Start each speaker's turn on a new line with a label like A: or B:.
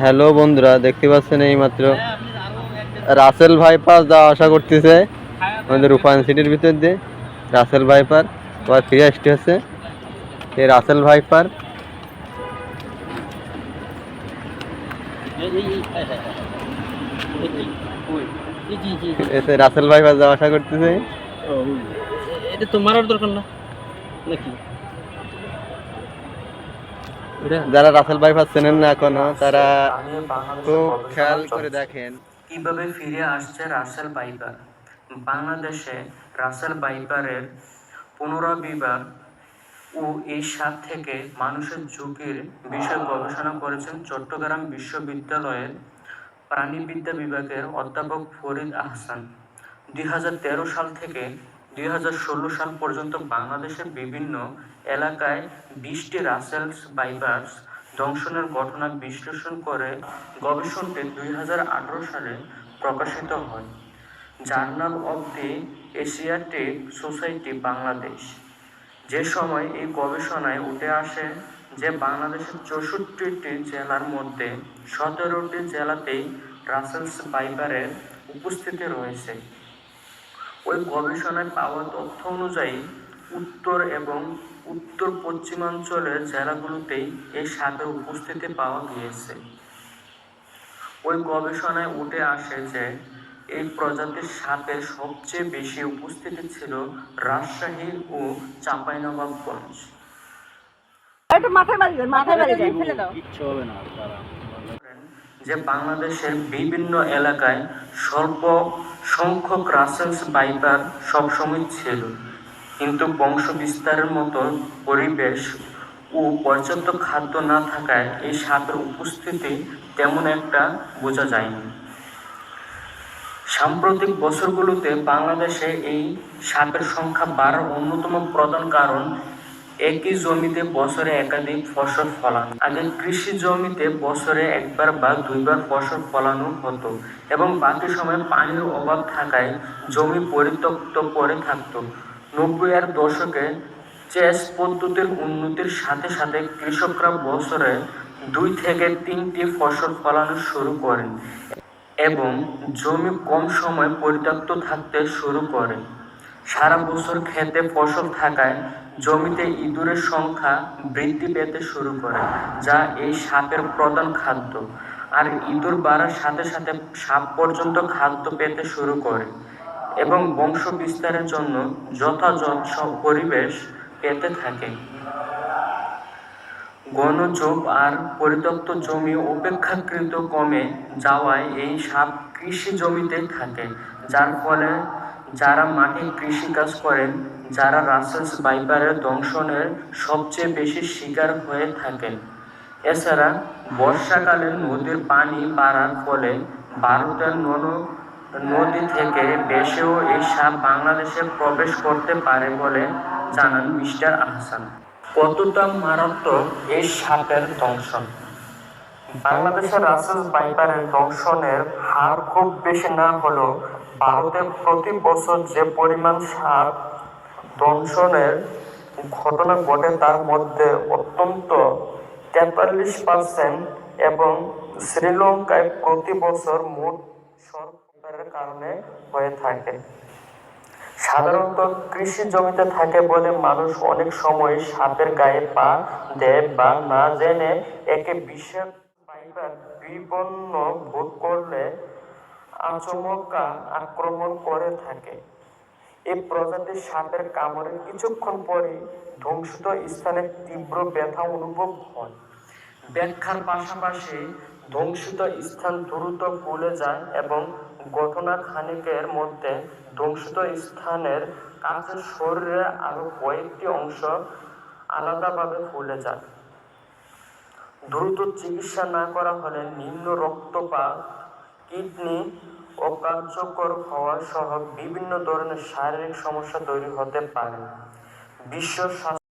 A: Hello বন্ধুরা, দেখতে পাচ্ছেন এই মাত্র রাসেল ভাইপার যা আশা করতেছে। আমাদের রূপায়ণ সিটির ভিতর দিয়ে, রাসেল ভাইপার। আবার ফিরে আসতে হচ্ছে। এই রাসেল ভাইপার। রাসেল ভাইপার যা আশা করতেছে।
B: এটা তো মারার দরকার না? নাকি?
A: যারা রাসেল ভাইপার চেনেন না এখনও তারা খুব খেয়াল করে দেখেন।
C: কীভাবে ফিরে আসছে রাসেল বাইপার বাংলাদেশে রাসেল বাইপারের পুনরাবিবার ও এই সাত থেকে মানুষের ঝুঁকির বিষয়ে গবেষণা করেছেন চট্টগ্রাম বিশ্ববিদ্যালয়ের প্রাণীবিদ্যা বিভাগের অধ্যাপক ফরিদ আহসান। দুই হাজার তেরো সাল থেকে দুই হাজার ষোলো সাল পর্যন্ত বাংলাদেশের বিভিন্ন এলাকায় বিশটি রাসেলস বাইপার্স দংশনের ঘটনা বিশ্লেষণ করে গবেষণটি দুই হাজার আঠেরো সালে প্রকাশিত হয়। Journal of the Asiatic society Bangladesh. যে সময় এই গবেষণায় উঠে আসে যে বাংলাদেশের চৌষট্টিটি জেলার মধ্যে সতেরোটি জেলাতেই রাসেলস বাইপারের উপস্থিতি রয়েছে। ওই গবেষণায় পাওয়া তথ্য অনুযায়ী উত্তর এবং উত্তর পশ্চিমাঞ্চলের জেলাগুলোতেই এই সাপের উপস্থিতি পাওয়া গিয়েছে। ওই গবেষণায় উঠে আসে যে এই প্রজাতির সাপের সবচেয়ে বেশি উপস্থিতি ছিল রাজশাহী ও চাঁপাইনবাবগঞ্জ।
D: একটু মাথায় মাথায় ফেলে দাও
B: কিচ্ছু হবে না তারা
C: যে বাংলাদেশের বিভিন্ন এলাকায় স্বল্প সংখ্যক রাসেলস বাইপার সবসময় ছিল। কিন্তু বংশ বিস্তারের মতো পরিবেশ ও পর্যাপ্ত খাদ্য না থাকায় এই সাপের উপস্থিতি তেমন একটা বোঝা যায়নি। সাম্প্রতিক বছরগুলোতে বাংলাদেশে এই সাপের সংখ্যা বাড়ার অন্যতম প্রধান কারণ একই জমিতে বছরে একাধিক ফসল ফলানো। আগে কৃষি জমিতে বছরে একবার বা দুইবার ফসল ফলানো হতো এবং বাকি সময় পানির অভাব থাকায় জমি পরিত্যক্ত পড়ে থাকতো। নব্বই এর দশকে চেস পদ্ধতির উন্নতির সাথে সাথে কৃষকরা বছরে দুই থেকে তিনটি ফসল ফলানো শুরু করেন এবং জমি কম সময় পরিত্যক্ত থাকতে শুরু করে সারা বছর খেতে ফসল থাকায় জমিতে ইঁদুরের সংখ্যা বৃদ্ধি পেতে শুরু করে, যা এই সাপের প্রধান খাদ্য। আর ইঁদুর বাড়ার সাথে সাথে সাপ পর্যন্ত খাদ্য পেতে শুরু করে এবং বংশ বিস্তারের জন্য যথাযথ সব পরিবেশ পেতে থাকে। গণযোগ আর পরিত্যক্ত জমি অপেক্ষাকৃত কমে যাওয়ায় এই সাপ কৃষি জমিতে থাকে, যার ফলে যারা মাঠে কৃষিকাজ করেন, যারা রাসেলস বাইপারের দংশনের সবচেয়ে বেশি শিকার হয়ে থাকেন। এছাড়া বর্ষাকালে নদীর পানি বাড়ার ফলে ভারতের নন, নদী থেকে বেশেও এই সাপ বাংলাদেশে প্রবেশ করতে পারে বলে জানান মিস্টার আহসান। কতটা মারাত্মক এই সাপের দংশন? বাংলাদেশের রাসেল বাইপারের দংশনের হার খুব বেশি না হলেও ভারতে প্রতি বছর যে পরিমাণ সাপ দংশনের ঘটনা ঘটে তার মধ্যে অত্যন্ত তেতাল্লিশ পার্সেন্ট এবং শ্রীলঙ্কায় প্রতি বছর মোট সরকারের কারণে হয়ে থাকে। সাধারণত কৃষি জমিতে থাকে বলে মানুষ অনেক সময় সাপের গায়ে পা দেয় বা না জেনে একে বিষের বিপন্ন বোধ করলে আচমকা আক্রমণ করে থাকে। এই প্রজাতির সাপের কামড়ে কিছুক্ষণ পরে ধ্বংসিত স্থানে তীব্র ব্যথা অনুভব হয়। ব্যাখ্যার পাশাপাশি ধ্বংসিত স্থান দ্রুত গলে যায় এবং ঘটনা খানিকের মধ্যে ধ্বংসিত স্থানের কাছে শরীরে আরও কয়েকটি অংশ আলাদাভাবে ফুলে যায়। দ্রুত চিকিৎসা না করা হলে নিম্ন রক্তপাত কিডনি অকার্যকর হওয়া সহ বিভিন্ন ধরনের শারীরিক সমস্যা তৈরি হতে পারে। বিশ্ব স্বাস্থ্য